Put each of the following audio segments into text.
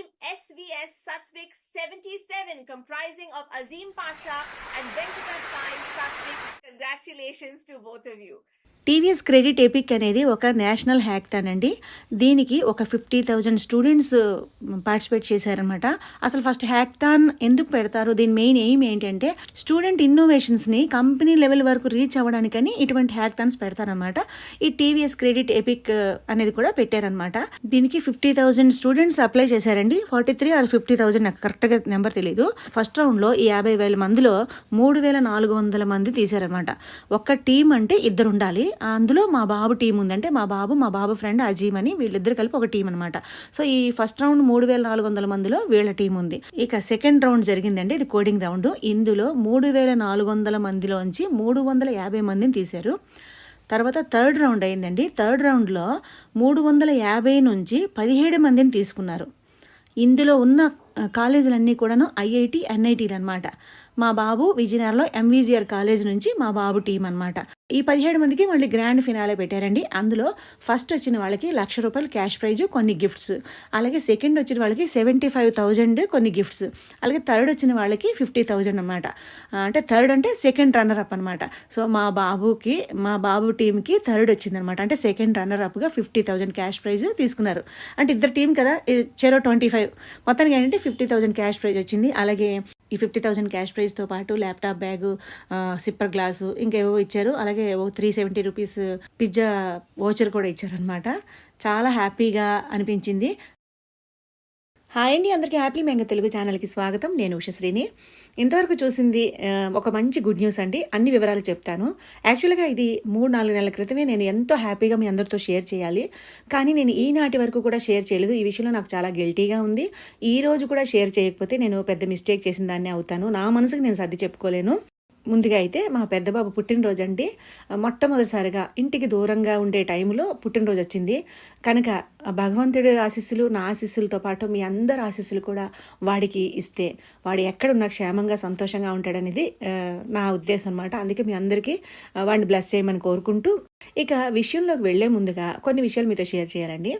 Team SVS Satvik 77 comprising of Azim Pasha and Venkata Sai Satvik. Congratulations to both of you. TVS credit epic అనేది ఒక national hackathon అండి దీనికి ఒక fifty thousand students participate చేశారనమాట అసలు first hackathon ఎందుకు పెడతారు? దీని మెయిన్ ఎయిమ్ ఏంటంటే స్టూడెంట్ ఇన్నోవేషన్స్ని కంపెనీ లెవెల్ వరకు రీచ్ అవ్వడానికని ఇటువంటి హ్యాక్థాన్స్ పెడతారనమాట ఈ టీవీఎస్ క్రెడిట్ ఎపిక్ అనేది కూడా పెట్టారనమాట దీనికి ఫిఫ్టీ థౌజండ్ స్టూడెంట్స్ అప్లై చేశారండి. Forty three or fifty thousand నాకు కరెక్ట్గా నెంబర్ తెలియదు ఫస్ట్ రౌండ్లో ఈ యాభై వేల మందిలో మూడు వేల నాలుగు వందల మంది తీశారనమాట ఒక్క టీం అంటే ఇద్దరు ఉండాలి అందులో మా బాబు టీం ఉందంటే మా బాబు మా బాబు ఫ్రెండ్ అజీమ్ అని వీళ్ళిద్దరు కలిపి ఒక టీం అనమాట సో ఈ ఫస్ట్ రౌండ్ మూడు వేల నాలుగు వందల మందిలో వీళ్ళ టీం ఉంది. ఇక సెకండ్ రౌండ్ జరిగిందండి ఇది కోడింగ్ రౌండ్ ఇందులో మూడు వేల నాలుగు వందల మందిలోంచి మూడు వందల యాభై మందిని తీశారు. తర్వాత థర్డ్ రౌండ్ అయిందండి. థర్డ్ రౌండ్లో మూడు వందల యాభై నుంచి పదిహేడు మందిని తీసుకున్నారు. ఇందులో ఉన్న కాలేజీలన్నీ కూడాను ఐఐటి ఎన్ఐటీలు అనమాట మా బాబు విజయనగరంలో ఎంవీజీఆర్ కాలేజ్ నుంచి మా బాబు టీం అనమాట ఈ పదిహేడు మందికి మళ్ళీ గ్రాండ్ ఫినాలే పెట్టారండి. అందులో ఫస్ట్ వచ్చిన వాళ్ళకి లక్ష రూపాయలు క్యాష్ ప్రైజ్ కొన్ని గిఫ్ట్స్ అలాగే సెకండ్ వచ్చిన వాళ్ళకి సెవెంటీ ఫైవ్ థౌజండ్ కొన్ని గిఫ్ట్స్ అలాగే థర్డ్ వచ్చిన వాళ్ళకి ఫిఫ్టీ థౌజండ్ అనమాట అంటే థర్డ్ అంటే సెకండ్ రన్నర్ అప్ అనమాట సో మా బాబుకి మా బాబు టీంకి థర్డ్ వచ్చిందనమాట అంటే సెకండ్ రన్నర్ అప్గా ఫిఫ్టీ థౌజండ్ క్యాష్ ప్రైజ్ తీసుకున్నారు. అంటే ఇద్దరు టీం కదా చెరో ట్వంటీ ఫైవ్. మొత్తానికి ఏంటంటే ఫిఫ్టీ థౌజండ్ క్యాష్ ప్రైజ్ వచ్చింది. అలాగే ఈ ఫిఫ్టీ థౌజండ్ క్యాష్ ప్రైజ్తో పాటు ల్యాప్టాప్ బ్యాగ్ సిప్పర్ గ్లాసు ఇంకేవో ఇచ్చారు. అలాగే ఓ three seventy rupees pizza voucher కూడా ఇచ్చారనమాట చాలా హ్యాపీగా అనిపించింది. హాయ్ అండి అందరికీ హ్యాపీ మ్యాంగో తెలుగు ఛానల్కి స్వాగతం. నేను ఉషశ్రీని ఇంతవరకు చూసింది ఒక మంచి గుడ్ న్యూస్ అండి. అన్ని వివరాలు చెప్తాను. యాక్చువల్గా ఇది మూడు నాలుగు నెలల క్రితమే నేను ఎంతో హ్యాపీగా మీ అందరితో షేర్ చేయాలి. కానీ నేను ఈనాటి వరకు కూడా షేర్ చేయలేదు. ఈ విషయంలో నాకు చాలా గిల్టీగా ఉంది. ఈ రోజు కూడా షేర్ చేయకపోతే నేను పెద్ద మిస్టేక్ చేసిన దాన్ని అవుతాను. నా మనసుకు నేను సర్ది చెప్పుకోలేను. ముందుగా అయితే మా పెద్దబాబు పుట్టినరోజు అండి మొట్టమొదటిసారిగా ఇంటికి దూరంగా ఉండే టైంలో పుట్టినరోజు వచ్చింది కనుక భగవంతుడి ఆశీస్సులు నా ఆశీస్సులతో పాటు మీ అందరి ఆశీస్సులు కూడా వాడికి ఇస్తే వాడు ఎక్కడున్నా క్షేమంగా సంతోషంగా ఉంటాడనేది నా ఉద్దేశం అనమాట అందుకే మీ అందరికీ వాడిని బ్లెస్ చేయమని కోరుకుంటూ ఇక విషయంలోకి వెళ్ళే ముందుగా కొన్ని విషయాలు మీతో షేర్ చేయాలండి.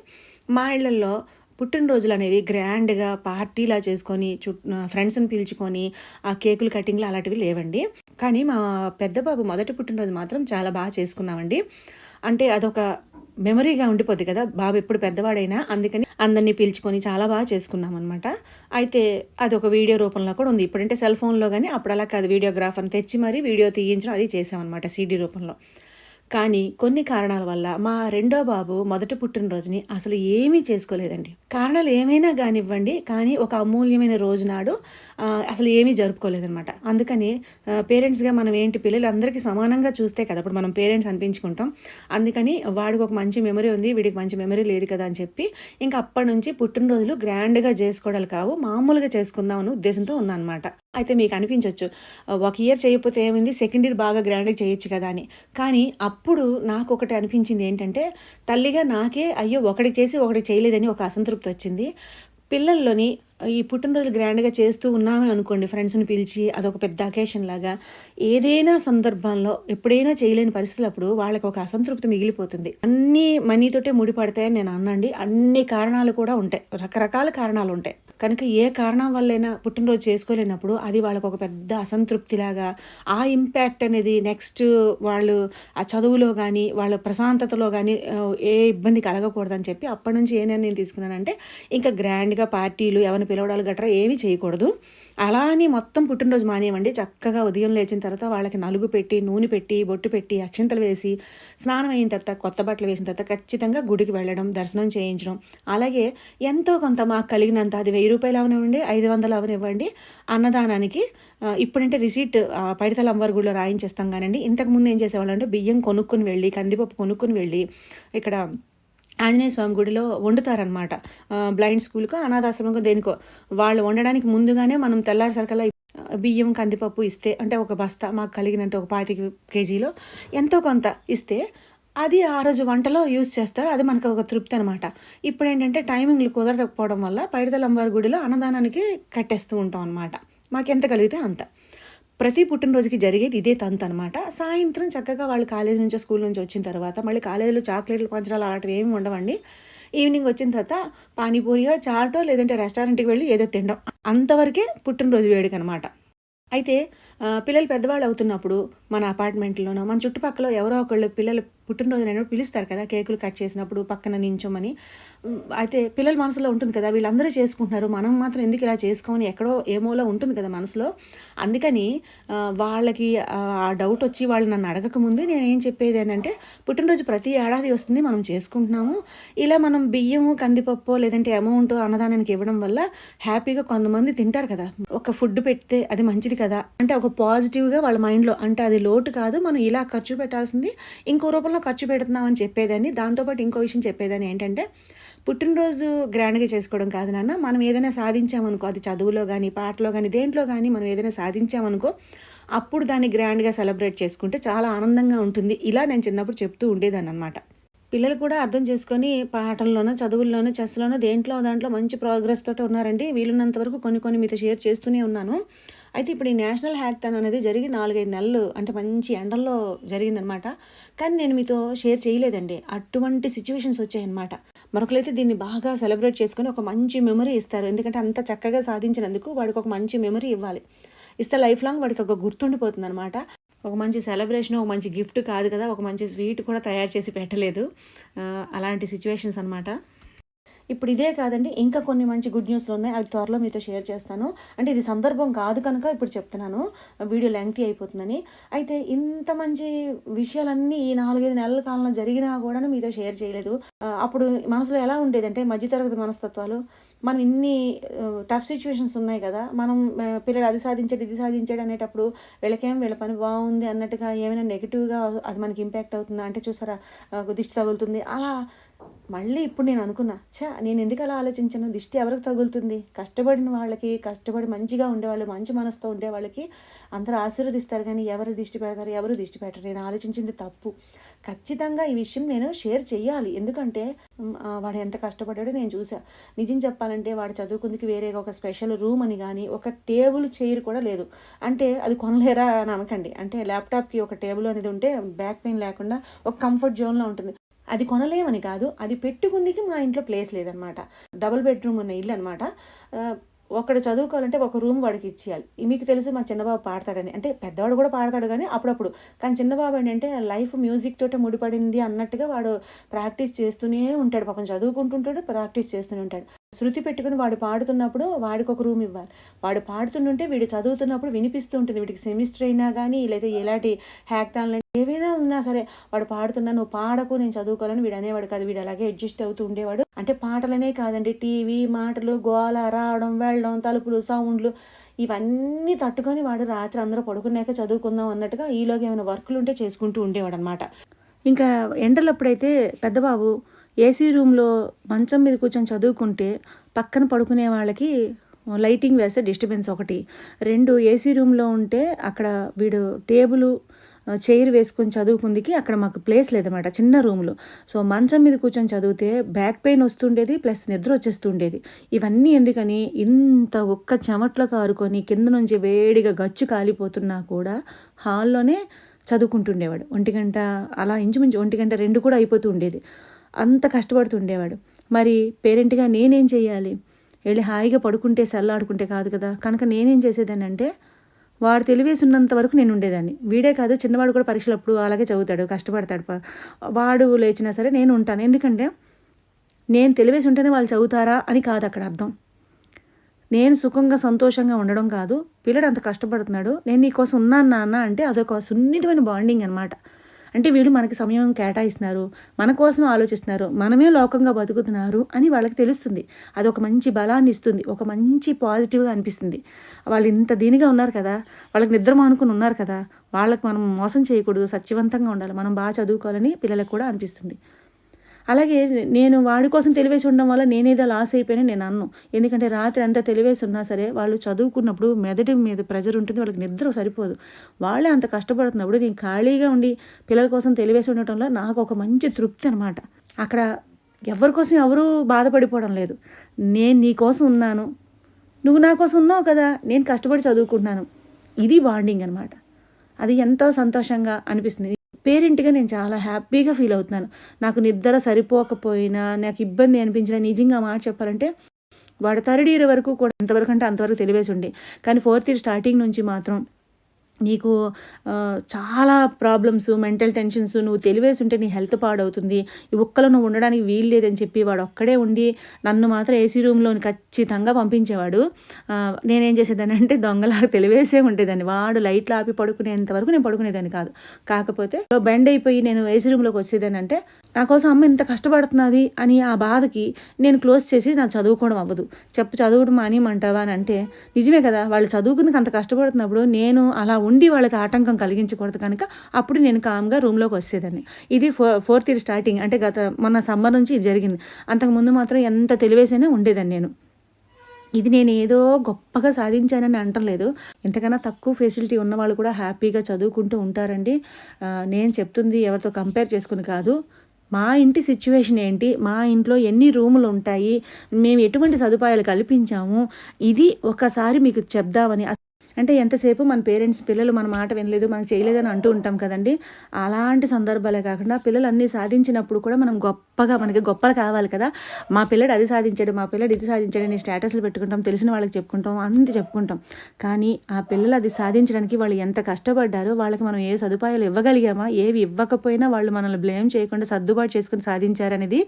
మా ఇళ్ళలో పుట్టినరోజులు అనేవి గ్రాండ్గా పార్టీలా చేసుకొని చుట్ ఫ్రెండ్స్ని పిలుచుకొని ఆ కేకులు కటింగ్లు అలాంటివి లేవండి. కానీ మా పెద్ద బాబు మొదటి పుట్టినరోజు మాత్రం చాలా బాగా చేసుకున్నామండి. అంటే అదొక మెమరీగా ఉండిపోద్ది కదా బాబు ఎప్పుడు పెద్దవాడైనా అందుకని అందరినీ పిలుచుకొని చాలా బాగా చేసుకున్నాం అనమాట అయితే అది ఒక వీడియో రూపంలో కూడా ఉంది. ఇప్పుడంటే సెల్ ఫోన్లో కానీ అప్పుడు అలా కాదు వీడియోగ్రాఫర్ని తెచ్చి మరీ వీడియో తీయించడం అది చేసామన్నమాట సీడీ రూపంలో. కానీ కొన్ని కారణాల వల్ల మా రెండో బాబు మొదటి పుట్టినరోజుని అసలు ఏమీ చేసుకోలేదండి. కారణాలు ఏమైనా కానివ్వండి కానీ ఒక అమూల్యమైన రోజు నాడు అసలు ఏమీ జరుపుకోలేదనమాట అందుకని పేరెంట్స్గా మనం ఏంటి పిల్లలందరికీ సమానంగా చూస్తే కదా అప్పుడు మనం పేరెంట్స్ అనిపించుకుంటాం. అందుకని వాడికి ఒక మంచి మెమరీ ఉంది వీడికి మంచి మెమరీ లేదు కదా అని చెప్పి ఇంకా అప్పటి నుంచి పుట్టినరోజులు గ్రాండ్గా చేసుకోవడాలు కావు మామూలుగా చేసుకుందాం అనే ఉద్దేశంతో ఉందన్నమాట. అయితే మీకు అనిపించవచ్చు ఒక ఇయర్ చేయకపోతే ఏముంది? సెకండ్ ఇయర్ బాగా గ్రాండ్గా చేయొచ్చు కదా అని. కానీ అప్పుడు నాకు ఒకటి అనిపించింది ఏంటంటే తల్లిగా నాకే అయ్యో ఒకటి చేసి ఒకటి చేయలేదని ఒక అసంతృప్తి వచ్చింది. పిల్లల్లోని ఈ పుట్టినరోజులు గ్రాండ్గా చేస్తూ ఉన్నామే అనుకోండి ఫ్రెండ్స్ని పిలిచి అదొక పెద్ద అకేషన్ లాగా. ఏదైనా సందర్భంలో ఎప్పుడైనా చేయలేని పరిస్థితులు అప్పుడు వాళ్ళకి ఒక అసంతృప్తి మిగిలిపోతుంది. అన్ని మనీతోటే ముడిపడతాయని నేను అన్నండి. అన్ని కారణాలు కూడా ఉంటాయి. రకరకాల కారణాలు ఉంటాయి. కనుక ఏ కారణం వల్లైనా పుట్టినరోజు చేసుకోలేనప్పుడు అది వాళ్ళకి ఒక పెద్ద అసంతృప్తిలాగా ఆ ఇంపాక్ట్ అనేది నెక్స్ట్ వాళ్ళు ఆ చదువులో కానీ వాళ్ళ ప్రశాంతతలో కానీ ఏ ఇబ్బంది కలగకూడదని చెప్పి అప్పటి నుంచి ఏ నిర్ణయం తీసుకున్నానంటే ఇంకా గ్రాండ్గా పార్టీలు ఎవరిని పిలవడాలు గట్రా ఏమీ చేయకూడదు. అలా అని మొత్తం పుట్టినరోజు మానేయమండి. చక్కగా ఉదయం లేచిన తర్వాత వాళ్ళకి నలుగు పెట్టి నూనె పెట్టి బొట్టు పెట్టి అక్షంతలు వేసి స్నానం అయిన తర్వాత కొత్త బట్టలు వేసిన తర్వాత ఖచ్చితంగా గుడికి వెళ్ళడం దర్శనం చేయించడం. అలాగే ఎంతో కొంత మాకు కలిగినంత అది వెయ్యి రూపాయలు అవనివ్వండి ఐదు వందలు అవనివ్వండి అన్నదానానికి. ఇప్పుడంటే రిసీట్ పైడితల అమ్మవారి గుడిలో రాయించేస్తాం కానండి. ఇంతకుముందు ఏం చేసేవాళ్ళంటే బియ్యం కొనుక్కుని వెళ్ళి కందిపప్పు కొనుక్కుని వెళ్ళి ఇక్కడ ఆంజనేయ స్వామి గుడిలో వండుతారనమాట బ్లైండ్ స్కూల్కో అనాథాశ్రమంకో దేనికో. వాళ్ళు వండడానికి ముందుగానే మనం తెల్లారిసరికల్లా బియ్యం కందిపప్పు ఇస్తే అంటే ఒక బస్తా మాకు కలిగినట్టు ఒక పాతిక కేజీలో ఎంతో కొంత ఇస్తే అది ఆ రోజు వంటలో యూజ్ చేస్తారు. అది మనకు ఒక తృప్తి అనమాట ఇప్పుడు ఏంటంటే టైమింగ్లు కుదరకపోవడం వల్ల పైడితలంబారి గుడిలో అన్నదానానికి కట్టేస్తూ ఉంటాం అనమాట మాకు ఎంత కలిగితే అంత. ప్రతి పుట్టినరోజుకి జరిగేది ఇదే తంత అనమాట సాయంత్రం చక్కగా వాళ్ళు కాలేజ్ నుంచో స్కూల్ నుంచి వచ్చిన తర్వాత మళ్ళీ కాలేజీలో చాక్లెట్లు పంచడాలు అలాంటివి ఏమి ఉండవండి. ఈవినింగ్ వచ్చిన తర్వాత పానీపూరియో చాటో లేదంటే రెస్టారెంట్కి వెళ్ళి ఏదో తినడం. అంతవరకే పుట్టినరోజు వేడుక అనమాట అయితే పిల్లలు పెద్దవాళ్ళు అవుతున్నప్పుడు మన అపార్ట్మెంట్లోనో మన చుట్టుపక్కల ఎవరో ఒకళ్ళు పిల్లలు పుట్టినరోజు పిలుస్తారు కదా కేకులు కట్ చేసినప్పుడు పక్కన నించోమని. అయితే పిల్లల మనసులో ఉంటుంది కదా వీళ్ళందరూ చేసుకుంటున్నారు మనం మాత్రం ఎందుకు ఇలా చేసుకోమని ఎక్కడో ఏమోలో ఉంటుంది కదా మనసులో. అందుకని వాళ్ళకి ఆ డౌట్ వచ్చి వాళ్ళు నన్ను అడగక ముందే నేను ఏం చెప్పేది ఏంటంటే పుట్టినరోజు ప్రతి ఏడాది వస్తుంది మనం చేసుకుంటున్నాము. ఇలా మనం బియ్యము కందిపప్పు లేదంటే అమౌంట్ అన్నదానానికి ఇవ్వడం వల్ల హ్యాపీగా కొంతమంది తింటారు కదా. ఒక ఫుడ్ పెడితే అది మంచిది కదా. అంటే ఒక పాజిటివ్గా వాళ్ళ మైండ్లో అంటే అది లోటు కాదు మనం ఇలా ఖర్చు పెట్టాల్సింది ఇంకో రూపంలో ఖర్చు పెడుతున్నామని చెప్పేదాన్ని. దాంతోపాటు ఇంకో విషయం చెప్పేదాన్ని ఏంటంటే పుట్టినరోజు గ్రాండ్గా చేసుకోవడం కాదు నాన్న. మనం ఏదైనా సాధించామనుకో అది చదువులో కానీ పాటలో కానీ దేంట్లో కానీ మనం ఏదైనా సాధించామనుకో అప్పుడు దాన్ని గ్రాండ్గా సెలబ్రేట్ చేసుకుంటే చాలా ఆనందంగా ఉంటుంది. ఇలా నేను చిన్నప్పుడు చెప్తూ ఉండేదాన్ని అనమాట పిల్లలు కూడా అర్థం చేసుకొని పాటల్లోనో చదువుల్లోనో చెస్లోనో దేంట్లో దాంట్లో మంచి ప్రోగ్రెస్ తోటి ఉన్నారండి. వీలున్నంత వరకు కొన్ని కొన్ని మీతో షేర్ చేస్తూనే ఉన్నాను. అయితే ఇప్పుడు ఈ నేషనల్ హ్యాక్థాన్ అనేది జరిగి నాలుగైదు నెలలు అంటే మంచి ఎండల్లో జరిగిందనమాట కానీ నేను మీతో షేర్ చేయలేదండి. అటువంటి సిచ్యువేషన్స్ వచ్చాయన్నమాట. మరొకరైతే దీన్ని బాగా సెలబ్రేట్ చేసుకొని ఒక మంచి మెమరీ ఇస్తారు. ఎందుకంటే అంత చక్కగా సాధించినందుకు వాడికి ఒక మంచి మెమరీ ఇవ్వాలి. ఇస్తే లైఫ్ లాంగ్ వాడికి ఒక గుర్తుండిపోతుంది అనమాట ఒక మంచి సెలబ్రేషన్ ఒక మంచి గిఫ్ట్ కాదు కదా ఒక మంచి స్వీట్ కూడా తయారు చేసి పెట్టలేదు. అలాంటి సిచ్యువేషన్స్ అనమాట ఇప్పుడు ఇదే కాదండి ఇంకా కొన్ని మంచి గుడ్ న్యూస్లు ఉన్నాయి అవి త్వరలో మీతో షేర్ చేస్తాను. అంటే ఇది సందర్భం కాదు కనుక ఇప్పుడు చెప్తున్నాను వీడియో లెంగ్తీ అయిపోతుందని. అయితే ఇంత మంచి విషయాలన్నీ ఈ నాలుగైదు నెలల కాలంలో జరిగినా కూడా మీతో షేర్ చేయలేదు. అప్పుడు మనసులో ఎలా ఉండేదంటే మధ్యతరగతి మనస్తత్వాలు మనం ఇన్ని టఫ్ సిచ్యువేషన్స్ ఉన్నాయి కదా మనం పిల్లలు అది సాధించాడు ఇది సాధించాడు అనేటప్పుడు వీళ్ళకేం వీళ్ళ పని బాగుంది అన్నట్టుగా ఏమైనా నెగిటివ్గా అది మనకి ఇంపాక్ట్ అవుతుందా? అంటే చూసారా దిష్టి తగులుతుంది. అలా మళ్ళీ ఇప్పుడు నేను అనుకున్నా ఛా నేను ఎందుకు అలా ఆలోచించాను? దిష్టి ఎవరికి తగులుతుంది? కష్టపడిన వాళ్ళకి కష్టపడి మంచిగా ఉండేవాళ్ళు మంచి మనసుతో ఉండే వాళ్ళకి అందరూ ఆశీర్వదిస్తారు కానీ ఎవరు దిష్టి పెడతారు ఎవరు దిష్టి పెట్టరు. నేను ఆలోచించింది తప్పు. ఖచ్చితంగా ఈ విషయం నేను షేర్ చేయాలి ఎందుకంటే వాడు ఎంత కష్టపడ్డాడో నేను చూసా నిజం చెప్పాలంటే వాడు చదువుకుందికి వేరే ఒక స్పెషల్ రూమ్ అని కానీ ఒక టేబుల్ చైర్ కూడా లేదు. అంటే అది కొనలేరా అని అనకండి. అంటే ల్యాప్టాప్కి ఒక టేబుల్ అనేది ఉంటే బ్యాక్ పెయిన్ లేకుండా ఒక కంఫర్ట్ జోన్లో ఉంటుంది. అది కొనలేమని కాదు అది పెట్టుకుందికి మా ఇంట్లో ప్లేస్ లేదనమాట. డబుల్ బెడ్రూమ్ ఉన్న ఇల్లు అనమాట. ఒకడు చదువుకోవాలంటే ఒక రూమ్ వాడికి ఇచ్చేయాలి. మీకు తెలుసు మా చిన్నబాబు పాడతాడని. అంటే పెద్దవాడు కూడా పాడతాడు కానీ అప్పుడప్పుడు. కానీ చిన్నబాబు ఏంటంటే లైఫ్ మ్యూజిక్ తోటే ముడిపడింది అన్నట్టుగా వాడు ప్రాక్టీస్ చేస్తూనే ఉంటాడు. పాపం చదువుకుంటుంటాడు ప్రాక్టీస్ చేస్తూనే ఉంటాడు. శృతి పెట్టుకుని వాడు పాడుతున్నప్పుడు వాడికి ఒక రూమ్ ఇవ్వాలి. వాడు పాడుతుంటుంటే వీడు చదువుతున్నప్పుడు వినిపిస్తూ ఉంటుంది వీడికి సెమిస్టర్ అయినా కానీ లేదా ఎలాంటి హ్యాక్తాన్లు ఏవైనా ఉన్నా సరే వాడు పాడుతున్నా నువ్వు పాడకు నేను చదువుకోవాలని వీడు అనేవాడు కాదు. వీడు అలాగే అడ్జస్ట్ అవుతూ ఉండేవాడు. అంటే పాటలనే కాదండి. టీవీ మాటలు గోల రావడం వెళ్ళడం తలుపులు సౌండ్లు ఇవన్నీ తట్టుకొని వాడు రాత్రి అందరూ పడుకున్నాక చదువుకుందాం అన్నట్టుగా ఈలోగా ఏమైనా వర్కులు ఉంటే చేసుకుంటూ ఉండేవాడు అనమాట ఇంకా ఎండలప్పుడైతే పెద్దబాబు ఏసీ రూమ్లో మంచం మీద కూర్చొని చదువుకుంటే పక్కన పడుకునే వాళ్ళకి లైటింగ్ వేస్తే డిస్టర్బెన్స్ ఒకటి. రెండు ఏసీ రూమ్లో ఉంటే అక్కడ వీడు టేబుల్ చైర్ వేసుకొని చదువుకుందికి అక్కడ మాకు ప్లేస్ లేదన్నమాట చిన్న రూమ్లో. సో మంచం మీద కూర్చొని చదివితే బ్యాక్ పెయిన్ వస్తుండేది ప్లస్ నిద్ర వచ్చేస్తుండేది. ఇవన్నీ ఎందుకని? ఇంత ఒక్క చెమట్లో కారుకొని కింద నుంచి వేడిగా గచ్చు కాలిపోతున్నా కూడా హాల్లోనే చదువుకుంటుండేవాడు. ఒంటి గంట అలా ఇంచుమించు ఒంటి గంట రెండు కూడా అయిపోతూ ఉండేది. అంత కష్టపడుతుండేవాడు. మరి పేరెంట్గా నేనేం చేయాలి వెళ్ళి హాయిగా పడుకుంటే సల్లాడుకుంటే కాదు కదా. కనుక నేనేం చేసేదాన్ని అంటే వాడు తెలివేసి ఉన్నంత వరకు నేను ఉండేదాన్ని. వీడే కాదు చిన్నవాడు కూడా పరీక్షలప్పుడు అలాగే చదువుతాడు కష్టపడతాడు వాడు లేచినా సరే నేను ఉంటాను. ఎందుకంటే నేను తెలివేసి ఉంటేనే వాళ్ళు చదువుతారా అని కాదు అక్కడ అర్థం. నేను సుఖంగా సంతోషంగా ఉండడం కాదు. పిల్లడు అంత కష్టపడుతున్నాడు. నేను నీకోసం ఉన్నాను నాన్న అంటే అదొక సున్నితమైన బాండింగ్ అనమాట అంటే వీళ్ళు మనకి సమయం కేటాయిస్తున్నారు మన కోసం ఆలోచిస్తున్నారు మనమే లోకంగా బతుకుతున్నారు అని వాళ్ళకి తెలుస్తుంది. అది ఒక మంచి బలాన్ని ఇస్తుంది ఒక మంచి పాజిటివ్గా అనిపిస్తుంది. వాళ్ళు ఇంత దీనిగా ఉన్నారు కదా వాళ్ళకి నిద్ర మానుకుని ఉన్నారు కదా వాళ్ళకి మనం మోసం చేయకూడదు సత్యవంతంగా ఉండాలి మనం బాగా చదువుకోవాలని పిల్లలకు కూడా అనిపిస్తుంది. అలాగే నేను వాడి కోసం తెలివేసి ఉండడం వల్ల నేనేదో లాస్ అయిపోయినా నేను అన్ను. ఎందుకంటే రాత్రి అంతా తెలివేసి ఉన్నా సరే వాళ్ళు చదువుకున్నప్పుడు మెదడు మీద ప్రెజర్ ఉంటుంది వాళ్ళకి నిద్ర సరిపోదు. వాళ్ళే అంత కష్టపడుతున్నప్పుడు నేను ఖాళీగా ఉండి పిల్లల కోసం తెలివేసి ఉండటంలో నాకు ఒక మంచి తృప్తి అనమాట అక్కడ ఎవరి కోసం ఎవరూ బాధపడిపోవడం లేదు. నేను నీ కోసం ఉన్నాను. నువ్వు నా కోసం ఉన్నావు కదా. నేను కష్టపడి చదువుకుంటున్నాను. ఇది బాండింగ్ అనమాట అది ఎంతో సంతోషంగా అనిపిస్తుంది. పేరెంట్గా నేను చాలా హ్యాపీగా ఫీల్ అవుతున్నాను. నాకు నిద్ర సరిపోకపోయినా నాకు ఇబ్బంది అనిపించిన నిజంగా మాట చెప్పాలంటే వాడు థర్డ్ ఇయర్ వరకు కూడా ఎంతవరకు అంటే అంతవరకు తెలివేసి ఉండే. కానీ ఫోర్త్ ఇయర్ స్టార్టింగ్ నుంచి మాత్రం నీకు చాలా ప్రాబ్లమ్స్ మెంటల్ టెన్షన్స్ నువ్వు తెలివేసి ఉంటే నీ హెల్త్ పాడవుతుంది. ఈ ఒక్కలో నువ్వు ఉండడానికి వీలు లేదని చెప్పి వాడు ఒక్కడే ఉండి నన్ను మాత్రం ఏసీ రూమ్లోని ఖచ్చితంగా పంపించేవాడు. నేనేం చేసేదాన్ని అంటే దొంగలాగా తెలివేసే ఉండేదాన్ని. వాడు లైట్లు ఆపి పడుకునేంత వరకు నేను పడుకునేదాన్ని కాదు. కాకపోతే బెండ్ అయిపోయి నేను ఏసీ రూమ్లోకి వచ్చేదాన్ని అంటే నా కోసం అమ్మ ఇంత కష్టపడుతున్నది అని ఆ బాధకి నేను క్లోజ్ చేసి నా చదువుకోవడం అవ్వదు. చెప్పు చదువుకోవడం మానేయమంటావా అని అంటే నిజమే కదా వాళ్ళు చదువుకుందుకు అంత కష్టపడుతున్నప్పుడు నేను అలా ఉండి వాళ్ళకి ఆటంకం కలిగించకూడదు కనుక అప్పుడు నేను కామ్గా రూమ్లోకి వచ్చేదాన్ని. ఇది ఫో ఫోర్త్ ఇయర్ స్టార్టింగ్. అంటే గత మొన్న సమ్మర్ నుంచి ఇది జరిగింది. అంతకుముందు మాత్రం ఎంత తెలివేసైనా ఉండేదాన్ని నేను. ఇది నేను ఏదో గొప్పగా సాధించానని అంటలేదు. ఎంతకన్నా తక్కువ ఫెసిలిటీ ఉన్న వాళ్ళు కూడా హ్యాపీగా చదువుకుంటూ ఉంటారండి. నేను చెప్తుంది ఎవరితో కంపేర్ చేసుకుని కాదు. మా ఇంటి సిచ్యువేషన్ ఏంటి? మా ఇంట్లో ఎన్ని రూములు ఉంటాయి? మేము ఎటువంటి సదుపాయాలు కల్పించాము? ఇది ఒకసారి మీకు చెప్దామని అంటే ఎంతసేపు మన పేరెంట్స్ పిల్లలు మన మాట వినలేదు మనం చేయలేదని అంటూ ఉంటాం కదండి. అలాంటి సందర్భాలే కాకుండా పిల్లలు అన్నీ సాధించినప్పుడు కూడా మనం గొప్పగా మనకి గొప్పలు కావాలి కదా. మా పిల్లడు అది సాధించాడు మా పిల్లడు ఇది సాధించాడు అని స్టేటస్లు పెట్టుకుంటాం తెలిసిన వాళ్ళకి చెప్పుకుంటాం అంత చెప్పుకుంటాం. కానీ ఆ పిల్లలు అది సాధించడానికి వాళ్ళు ఎంత కష్టపడ్డారో వాళ్ళకి మనం ఏ సదుపాయాలు ఇవ్వగలిగామా ఏవి ఇవ్వకపోయినా వాళ్ళు మనల్ని బ్లేమ్ చేయకుండా సర్దుబాటు చేసుకుని సాధించారనేది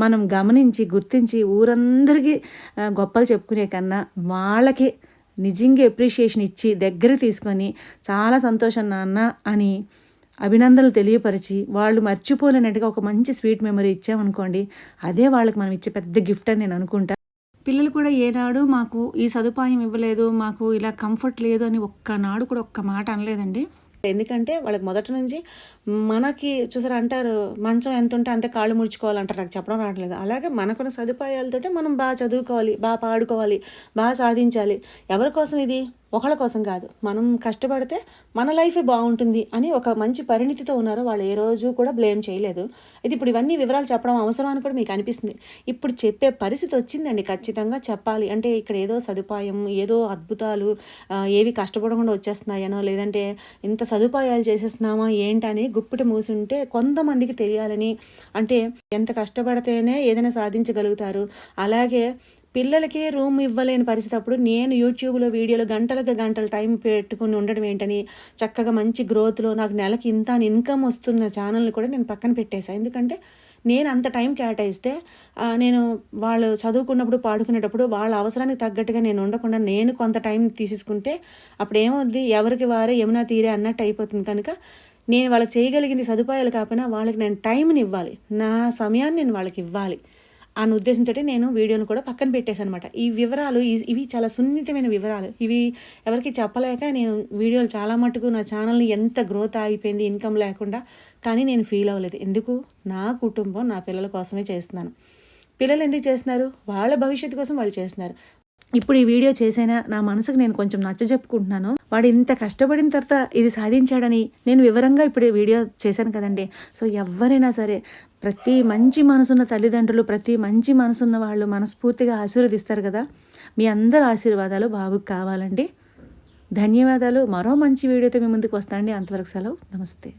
మనం గమనించి గుర్తించి ఊరందరికీ గొప్పలు చెప్పుకునే కన్నా వాళ్ళకి నిజంగా ఎప్రిషియేషన్ ఇచ్చి దగ్గర తీసుకొని చాలా సంతోషం నాన్న అని అభినందనలు తెలియపరిచి వాళ్ళు మర్చిపోలేనట్టుగా ఒక మంచి స్వీట్ మెమరీ ఇచ్చామనుకోండి అదే వాళ్ళకి మనం ఇచ్చే పెద్ద గిఫ్ట్ అని నేను అనుకుంటా. పిల్లలు కూడా ఏనాడు మాకు ఈ సదుపాయం ఇవ్వలేదు మాకు ఇలా కంఫర్ట్ లేదు అని ఒక్కనాడు కూడా ఒక్క మాట అనలేదండి. ఎందుకంటే వాళ్ళకి మొదటి నుంచి మనకి చూసారా అంటారు మంచం ఎంత ఉంటే అంతే కాళ్ళు ముడుచుకోవాలంటారు. నాకు చెప్పడం రావట్లేదు. అలాగే మనకున్న సదుపాయాలతోటే మనం బాగా చదువుకోవాలి బాగా పాడుకోవాలి బాగా సాధించాలి. ఎవరి కోసం ఇది? ఒకళ్ళ కోసం కాదు. మనం కష్టపడితే మన లైఫే బాగుంటుంది అని ఒక మంచి పరిణితితో ఉన్నారు వాళ్ళు ఏ రోజు కూడా బ్లేమ్ చేయలేదు. ఇది ఇప్పుడు ఇవన్నీ వివరాలు చెప్పడం అవసరం అని కూడా మీకు అనిపిస్తుంది. ఇప్పుడు చెప్పే పరిస్థితి వచ్చిందండి ఖచ్చితంగా చెప్పాలి. అంటే ఇక్కడ ఏదో సదుపాయం ఏదో అద్భుతాలు ఏవి కష్టపడకుండా వచ్చేస్తున్నాయనో లేదంటే ఇంత సదుపాయాలు చేసేస్తున్నామా ఏంటని గుప్పిట ఉంటే కొంతమందికి తెలియాలని. అంటే ఎంత కష్టపడితేనే ఏదైనా సాధించగలుగుతారు. అలాగే పిల్లలకే రూమ్ ఇవ్వలేని పరిస్థితి అప్పుడు నేను యూట్యూబ్లో వీడియోలు గంటలకు గంటలు టైం పెట్టుకుని ఉండడం ఏంటని చక్కగా మంచి గ్రోత్లో నాకు నెలకి ఇంత ఇన్కమ్ వస్తున్న ఛానల్ని కూడా నేను పక్కన పెట్టేశాను ఎందుకంటే నేను అంత టైం కేటాయిస్తే నేను వాళ్ళు చదువుకున్నప్పుడు పాడుకునేటప్పుడు వాళ్ళ అవసరానికి తగ్గట్టుగా నేను ఉండకుండా నేను కొంత టైం తీసేసుకుంటే అప్పుడు ఏమవుద్ది? ఎవరికి వారే యమునా తీరే అన్నట్టు అయిపోతుంది కనుక నేను వాళ్ళకి చేయగలిగింది సదుపాయాలు కాకపోయినా వాళ్ళకి నేను టైంని ఇవ్వాలి. నా సమయాన్ని నేను వాళ్ళకి ఇవ్వాలి. అన్న ఉద్దేశంతో నేను వీడియోను కూడా పక్కన పెట్టేశాను అనమాట ఈ వివరాలు ఇవి చాలా సున్నితమైన వివరాలు. ఇవి ఎవరికి చెప్పలేక నేను వీడియోలు చాలా మటుకు నా ఛానల్ని ఎంత గ్రోత్ ఆగిపోయింది ఇన్కమ్ లేకుండా కానీ నేను ఫీల్ అవ్వలేదు. ఎందుకు? నా కుటుంబం నా పిల్లల కోసమే చేస్తున్నాను. పిల్లలు ఎందుకు చేస్తున్నారు? వాళ్ళ భవిష్యత్తు కోసం వాళ్ళు చేస్తున్నారు. ఇప్పుడు ఈ వీడియో చేసైనా నా మనసుకు నేను కొంచెం నచ్చ చెప్పుకుంటున్నాను. వాడు ఇంత కష్టపడిన తర్వాత ఇది సాధించాడని నేను వివరంగా ఇప్పుడు ఈ వీడియో చేశాను కదండి. సో ఎవరైనా సరే ప్రతి మంచి మనసున్న తల్లిదండ్రులు ప్రతి మంచి మనసున్న వాళ్ళు మనస్ఫూర్తిగా ఆశీర్వదిస్తారు కదా. మీ అందరి ఆశీర్వాదాలు బాబుకి కావాలండి. ధన్యవాదాలు. మరో మంచి వీడియోతో మీ ముందుకు వస్తానండి. అంతవరకు సెలవు. నమస్తే.